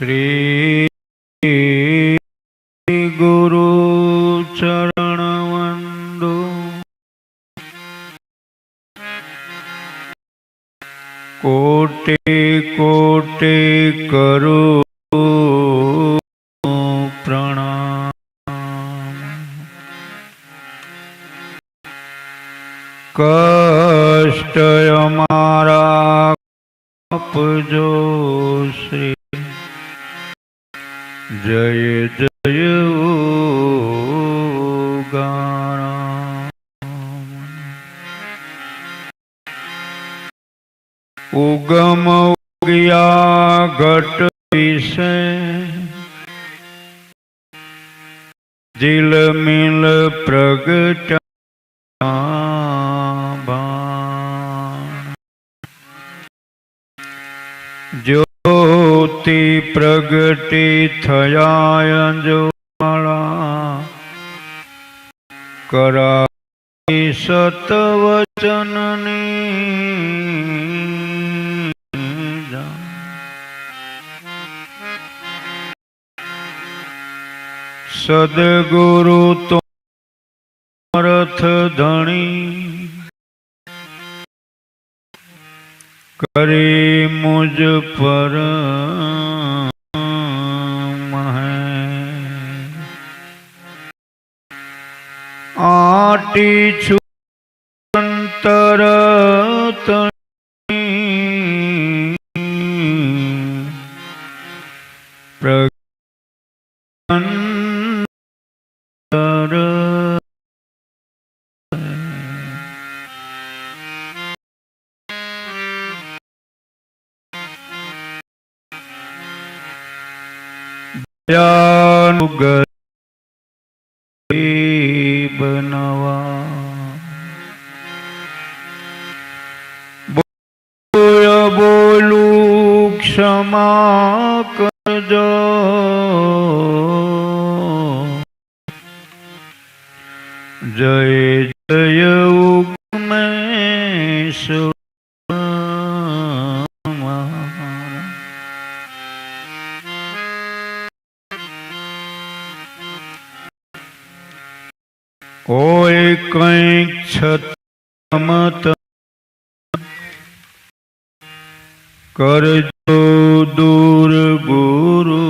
શ્રી ગુરુ ચરણ વંદો કોટે કોટે કરો કષ્ટ અમારા આપજો. જય જય ગાણા ઉગમ ઉગ્યા ઘટ વિશે. દિલ મિલ પ્રગટ પ્રગટી થયા અંજવાળા. કરા સતવચનની સદગુરુ તો રથ ધણી. કરી મુજ પર આટી છું અંતર પ્રગટ દયાનુગત બનવા ક્ષમા કરજો જય જય મારા. કોઈ કંઈક છતમત કરજો દૂર ગુરુ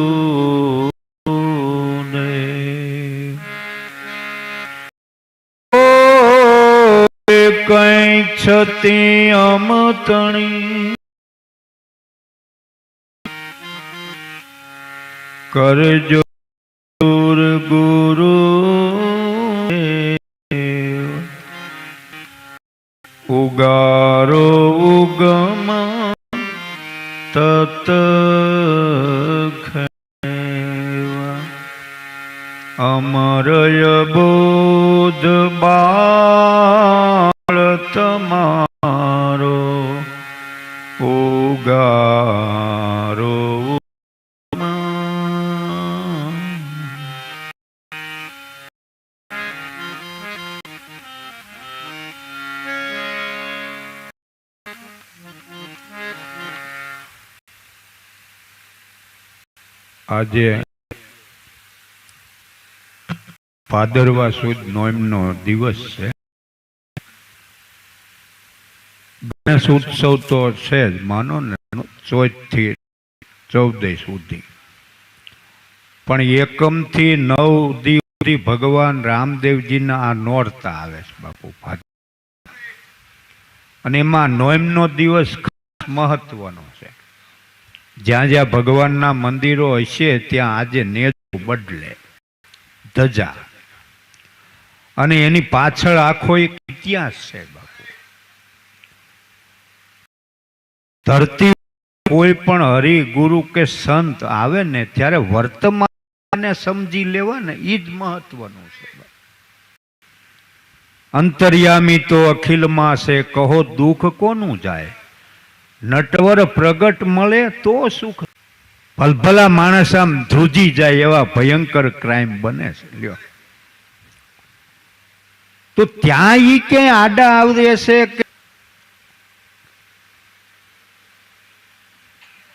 કઈ છતી અમતણી કરજો દૂર ગુરુ દેવ. આજે ભાદરવા સુદ નોમનો દિવસ છે. ગણેશ ઉત્સવ તો છે જ, માનો ને થી ચૌદ સુધી. પણ એકમથી નવ દી સુધી ભગવાન રામદેવજીના આ નોરતા આવે છે બાપુ અને એમાં નોમનો દિવસ ખાસ મહત્વનો છે. જ્યાં જ્યાં ભગવાનના મંદિરો હશે, ત્યાં આજે નેજો બદલે. ધજા. અને એની પાછળ આખો એક ઇતિહાસ છે બાપુ. ધરતી કોઈ પણ હરિ ગુરુ કે સંત આવે ને, ત્યારે વર્તમાનને સમજી લેવા ને એ જ મહત્વનું છે અંતર્યામી તો અખિલમાં છે, કહો દુઃખ કોનું જાય? નટવર પ્રગટ મળે તો સુખ. ભલભલા માણસ આમ ધ્રુજી જાય એવા ભયંકર ક્રાઇમ બને છે. તો ત્યાં ઈ ક્યાંય આડા આવડે છે કે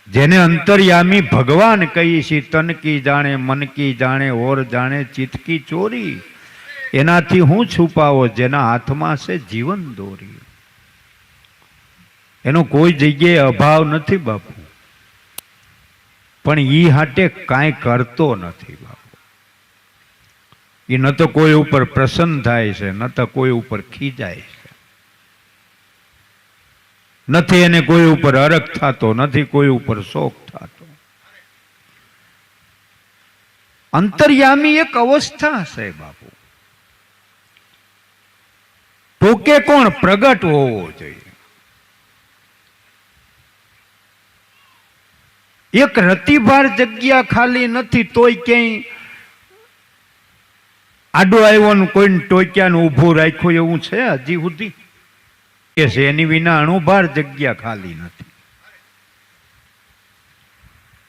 જેને અંતર્યામી ભગવાન કહી છે, તન કી જાણે, મન કી જાણે, ઓર જાણે ચિતકી ચોરી. એનાથી હું છુપાવો, જેના હાથમાં છે જીવન દોરી. એનો કોઈ જગ્યાએ અભાવ નથી બાપુ. પણ ઈ હાટે કાંઈ કરતો નથી બાપુ. એ ન તો કોઈ ઉપર પ્રસન્ન થાય છે, ન તો કોઈ ઉપર ખીજાય છે. નથી એને કોઈ ઉપર અરગ થતો, નથી કોઈ ઉપર શોખ થતો. અંતર્યામી એક અવસ્થા છે બાપુ. ટોકે કોણ પ્રગટ હોવો જોઈએ? એક રતિભાર જગ્યા ખાલી નથી, તોય ક્યાંય આડો આવ્યો ને કોઈને ટોક્યાને ઊભું રાખ્યું એવું છે હજી સુધી? કે છે, એની વિના અણુભાર જગ્યા ખાલી નથી.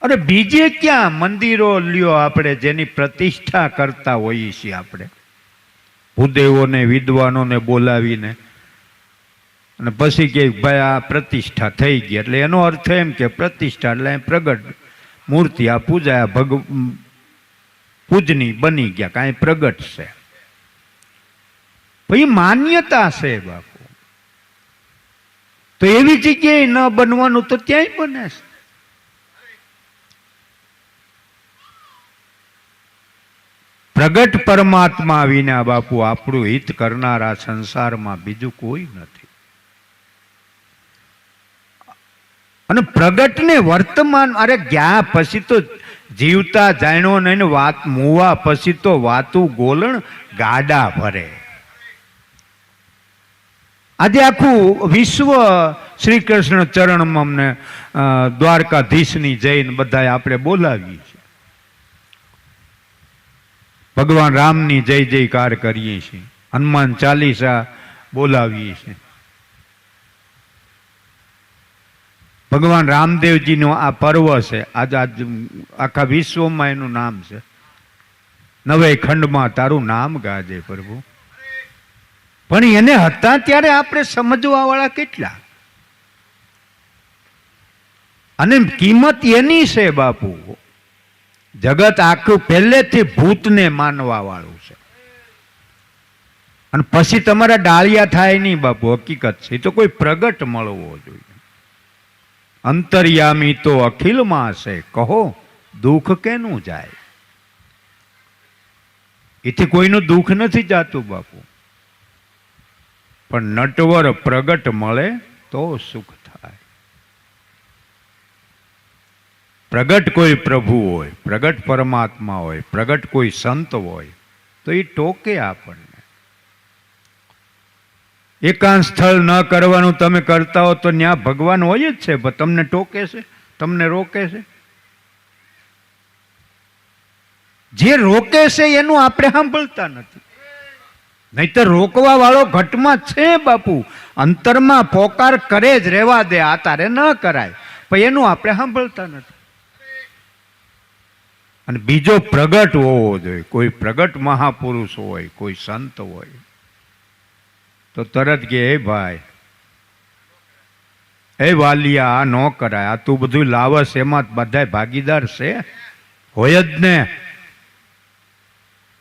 અરે બીજે ક્યાં મંદિરો લ્યો આપણે જેની પ્રતિષ્ઠા કરતા હોઈએ છીએ આપણે? ભૂદેવોને, વિદ્વાનોને બોલાવીને અને પછી કે ભાઈ આ પ્રતિષ્ઠા થઈ ગઈ. એટલે એનો અર્થ એમ કે પ્રતિષ્ઠા એટલે પ્રગટ મૂર્તિ, આ પૂજા ભગ, પૂજની બની ગયા, કાંઈ પ્રગટ છે. પછી માન્યતા છે બાપુ. તો એવી જગ્યાએ ન બનવાનું તો ત્યાંય બને છે. પ્રગટ પરમાત્મા વિના બાપુ આપણું હિત કરનારા સંસારમાં બીજું કોઈ નથી. અને પ્રગટને વર્તમાન, અરે ગયા પછી તો જીવતા જાણ્યો નહીં વાત, મુવા પછી તો વાતું ગોલણ ગાડા ભરે. આજે આખું વિશ્વ શ્રી કૃષ્ણ ચરણમાં અમને દ્વારકાધીશની જઈને બધા આપણે બોલાવીએ છીએ. ભગવાન રામની જય જયકાર કરીએ છીએ. હનુમાન ચાલીસા બોલાવીએ છીએ. ભગવાન રામદેવજીનો આ પર્વ છે. આજ આજ આખા વિશ્વમાં એનું નામ છે. નવે ખંડમાં તારું નામ ગાજે પ્રભુ. પણ એને હતા ત્યારે આપણે સમજવા વાળા કેટલા? અને કિંમત એની છે બાપુ. જગત આખું પહેલેથી ભૂતને માનવા વાળું છે. અને પછી તમારા ડાળિયા થાય નહીં બાપુ, હકીકત છે. એ તો કોઈ પ્રગટ મળવો જોઈએ. અંતર્યામી તો અખિલમાં છે કહો, દુઃખ કેનું જાય? એથી કોઈનું દુઃખ નથી જાતું બાપુ. પણ નટવર પ્રગટ મળે તો સુખ થાય. પ્રગટ કોઈ પ્રભુ હોય, પ્રગટ પરમાત્મા હોય, પ્રગટ કોઈ સંત હોય, તો એ ટોકે આપણને. એકાંત સ્થળ ન કરવાનું તમે કરતા હો તો ત્યાં ભગવાન હોય જ છે, પણ તમને ટોકે છે, તમને રોકે છે. જે રોકે છે એનું આપણે સાંભળતા નથી. નહીતર રોકવા વાળો ઘટમાં છે બાપુ. અંતરમાં પોકાર કરે જ, રહેવા દે, આ તારે ન કરાય. પણ એનું આપણે સાંભળતા નથી. અને બીજો પ્રગટ હોવો જોઈએ. કોઈ પ્રગટ મહાપુરુષ હોય, કોઈ સંત હોય તો તરત કે, હે ભાઈ એ વાલિયા, આ ન કરાય. આ તું બધું લાવસ, એમાં બધાય ભાગીદાર છે? હોય જ ને.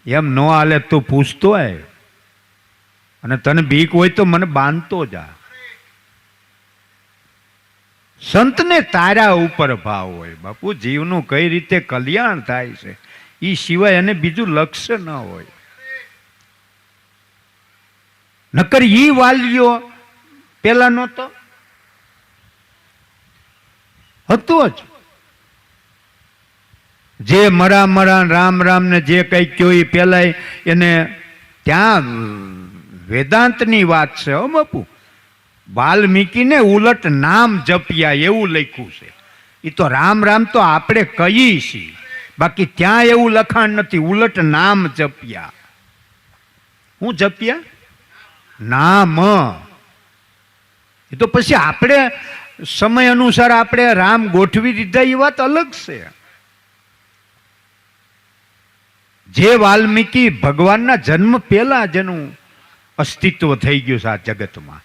એમ ન હાલે તું પૂછતો હોય. અને તને બીક હોય તો મને બાંધતો જા. સંતને તારા ઉપર ભાવ હોય. બાપુ, જીવનું કઈ રીતે કલ્યાણ થાય છે? એ સિવાય એને બીજું લક્ષ્ય ન હોય. નકર ઈ વાલીઓ પેલા નહોતો. હતો જ. જે મરા મરા રામ રામ ને જે કઈ કયો એ પેલા એને ત્યાં વેદાંતની વાત છે, હો બાપુ. વાલ્મીકીને ઉલટ નામ જપ્યા એવું લખ્યું છે. એ તો રામ રામ તો આપણે કહીએ છીએ. બાકી ત્યાં એવું લખાણ નથી, ઉલટ નામ જપ્યા. હું જપ્યા? નામ. એ તો પછી આપણે સમય અનુસાર આપણે રામ ગોઠવી દીધા એ વાત અલગ છે. જે વાલ્મીકી ભગવાનના જન્મ પહેલા જેનું અસ્તિત્વ થઈ ગયું છે આ જગતમાં.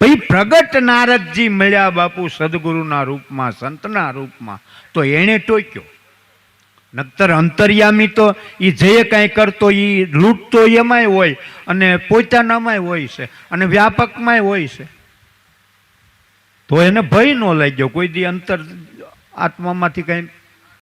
પછી પ્રગટ નારદજી મળ્યા બાપુ સદગુરુના રૂપમાં, સંતના રૂપમાં, તો એણે ટોક્યો. નક્તર અંતર્યામી તો એ જે કાંઈ કરતો એ લૂંટતો એમાંય હોય અને પોતાનામાંય હોય છે અને વ્યાપકમાંય હોય છે. તો એને ભય ન લાગ્યો. કોઈ દી અંતર આત્મામાંથી કંઈ